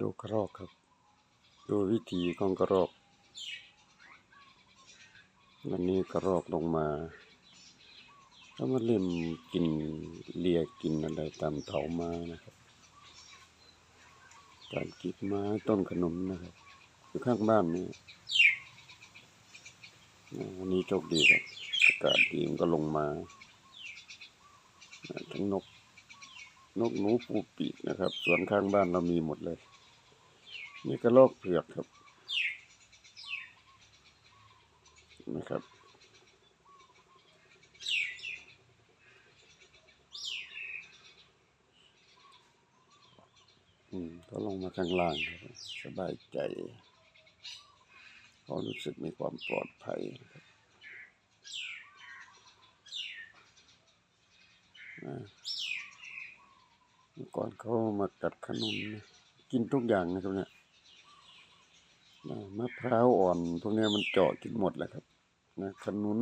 ดูกระรอกครับ ดูวิธีของกระรอก วันนี้กระรอกลงมาแล้วมาเล่นกินเลียกินอะไรตามเถาม้นะครับการกินไม้ต้นขนุนะครับอยู่ข้างบ้านนี่วันนี้โชคดีครับอากาศดีมันก็ลงมาทั้งนกนกหนูปูปีกนะครับ สวนข้างบ้านเรามีหมดเลย นี่กระรอกเผือกครับนะครับ อืมเขาลงมาข้างล่างครับสบายใจเขารู้สึกมีความปลอดภัยนะครับอ่าเมื่อก่อนเขามากัดขนุนนะกินทุกอย่างนะครับเนี่ย มะพร้าวอ่อนพวกนี้มันเจาะกินหมดแหละครับนะขนุน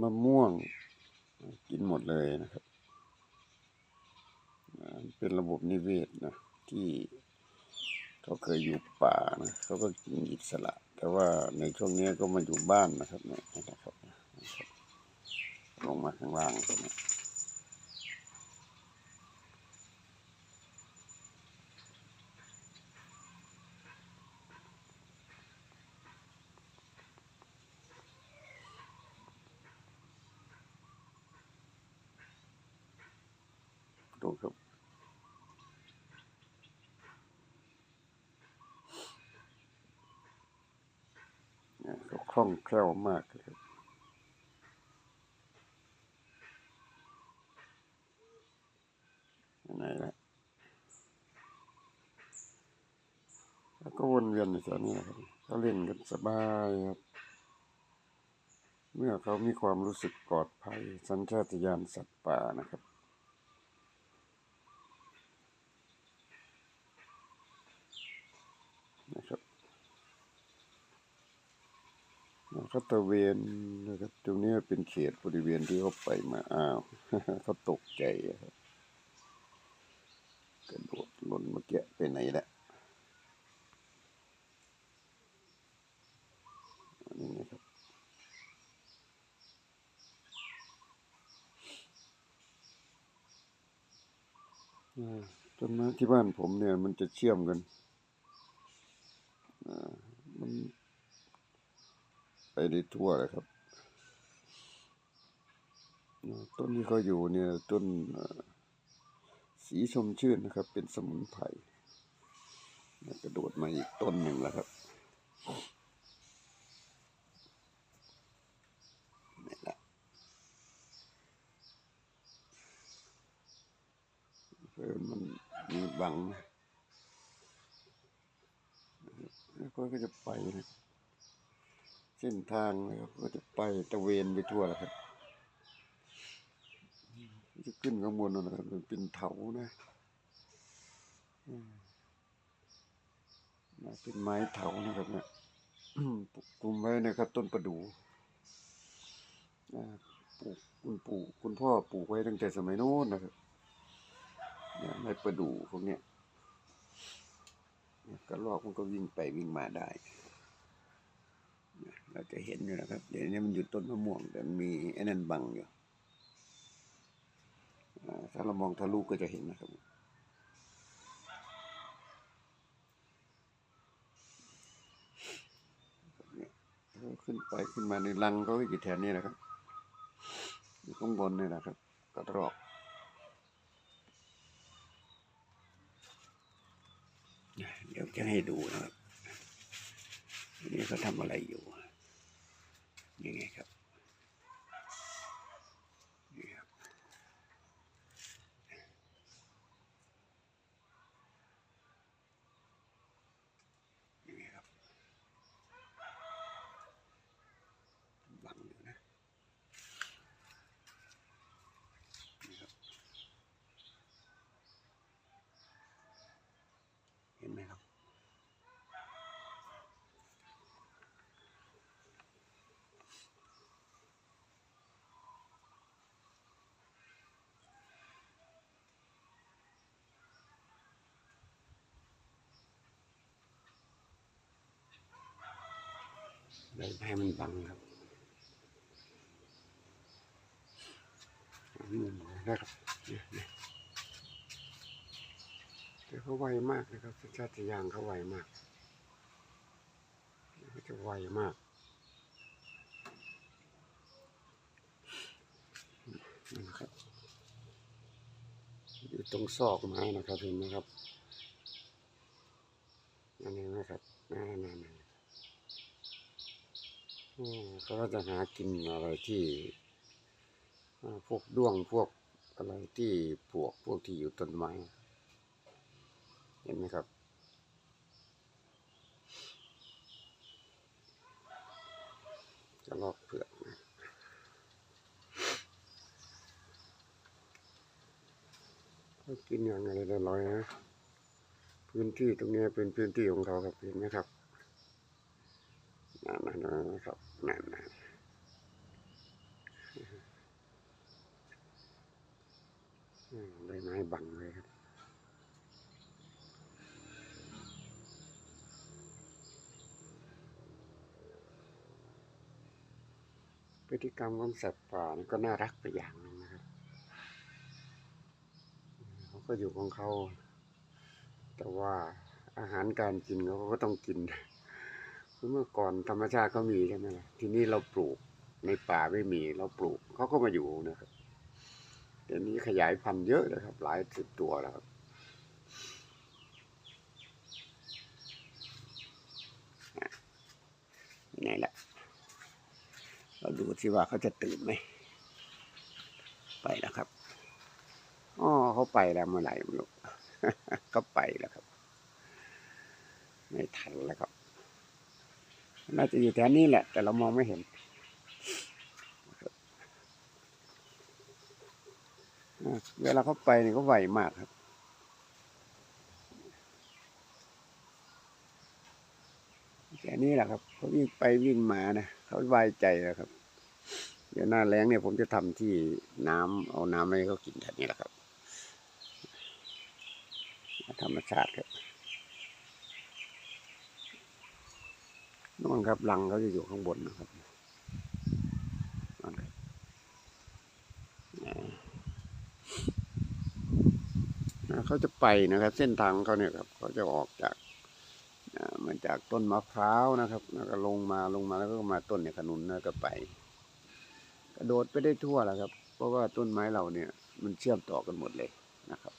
มะม่วงกินหมดเลยนะครับเป็นระบบนิเวศนะที่เขาเคยอยู่ป่านะเขาก็กินอิสระ แต่ว่าในช่วงนี้ก็มาอยู่บ้านนะครับเนี่ยนะครับลงมาข้างล่างตร ดูครับเนี่ยเขาคล่องแคล่วมากเลยครับไหนละแล้วก็วนเวียนอยู่แถวนี้ครับเขาเล่นกันสบายครับ เมื่อเขามีความรู้สึกปลอดภัยสัญชาตญาณสัตว์ป่านะครับ เขาตะเวนนะครับตรงนี้เป็นเขตบริเวณที่เขาไปมาอ้าวเขาตกใจครับกระโดดหล่นเมื่อกี้ไปไหนละอันนี้นะครับต้นไม้ที่บ้านผมเนี่ย มันจะเชื่อมกันอ่ามัน ไปได้ทั่วเลยครับ ต้นที่เขาอยู่เนี่ยต้นสีชมชื่นนะครับ เป็นสมุนไพรกระโดดมาอีกต้นหนึ่งแล้วครับนี่แหละเพื่อนมันมีบังนะแล้วก็จะไปนะ เส้นทางนะครับก็จะไปตะเวนไปทั่วแหละครับจะขึ้นข้างบนนะครับมันเป็นเถานะนะเป็นไม้เถานะครับเนี่ยปลูกกลุ่มไว้นะครับ ต้นประดู่นะปลูกคุณปู่คุณพ่อปลูกไว้ตั้งแต่สมัยโน้นนะครับเนี่ยไม้ประดู่พวกเนี้ยกระรอกมันก็วิ่งไปวิ่งมาได้ เราจะเห็นอยู่นะครับ เดี๋ยวนี้มันอยู่ต้นมะม่วง แต่มีไอ้นั่นบังอยู่ถ้าเรามองทะลุก็จะเห็นนะครับขึ้นไปขึ้นมาในรังก็อยู่แถวนี้นะครับอยู่ข้างบนนี่นะครับกระรอกเดี๋ยวจะให้ดูนะครับ เขาทำอะไรอยู่ยังไงครับนี่ครับ นี่ครับบังอยู่นะนี่ครับ เห็นไหมครับ ใบไม้มันบังครับมุมนะครับเนี่ยแต่เขาไวมากนะครับสัญชาตญาณเขาไวมากเขาจะไวมากนะครับอยู่ตรงซอกไม้นะครับเห็นไหมครับอันนี้นะครับนั่นนั่นนั่น เขาก็จะหากินอะไรที่พวกด้วงพวกอะไรที่ปวกพวกที่อยู่ต้นไม้ เห็นไหมครับ จะลอกเปลือกนะกินอย่างอะไรอร่อยนะ พื้นที่ตรงนี้เป็นพื้นที่ของเขาครับเห็นไหมครับ นั่นนั่นนะครับนั่นนั่นอืมใบไม้บังเลยครับพฤติกรรมของสัตว์ป่านี่ก็น่ารักไปอย่างหนึงนะครับเขาก็อยู่ของเขา แต่ว่าอาหารการกินเขาก็ต้องกิน เมื่อก่อนธรรมชาติเขามีใช่ไหมล่ะทีนี้เราปลูกในป่าไม่มีเราปลูกเขาก็มาอยู่นะครับเดี๋ยวนี้ขยายพันธุ์เยอะเลยครับ หลายสิบตัวแล้วครับอะยังไงล่ะเราดูสิว่าเขาจะตื่นไหม ไปแล้วครับอ๋อเขาไปแล้วเมื่อไหร่ไม่รู้เขาไปแล้วครับ ไม่ทันแล้วครับ น่าจะอยู่แถวนี้แหละ แต่เรามองไม่เห็นเวลาเขาไปเนี่ยเขาไวมากครับแค่นี้แหละครับเขาวิ่งไปวิ่งมานะเขาไวใจแล้วครับ เดี๋ยวหน้าแล้งเนี่ยผมจะทำที่น้ำเอาน้ำให้เขากินแถวนี้แหละครับ ธรรมชาติครับ นู่นครับรังเขาจะอยู่ข้างบนนะครับเขาจะไปนะครับ เส้นทางเขาเนี่ยครับเขาจะออกจากมาจากต้นมะพร้าวนะครับแล้วก็ลงมาลงมาแล้วก็มาต้นเนี่ยขนุนแล้วก็ไป กระโดดไปได้ทั่วแหละครับ เพราะว่าต้นไม้เราเนี่ย มันเชื่อมต่อกันหมดเลยนะครับ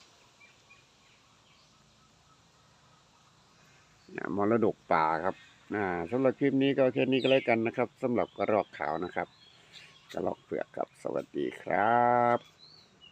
มรดกป่าครับ นะสำหรับคลิปนี้ก็แค่นี้ก็แล้วกันนะครับสำหรับกระรอกขาวนะครับกระรอกเผือกครับ สวัสดีครับ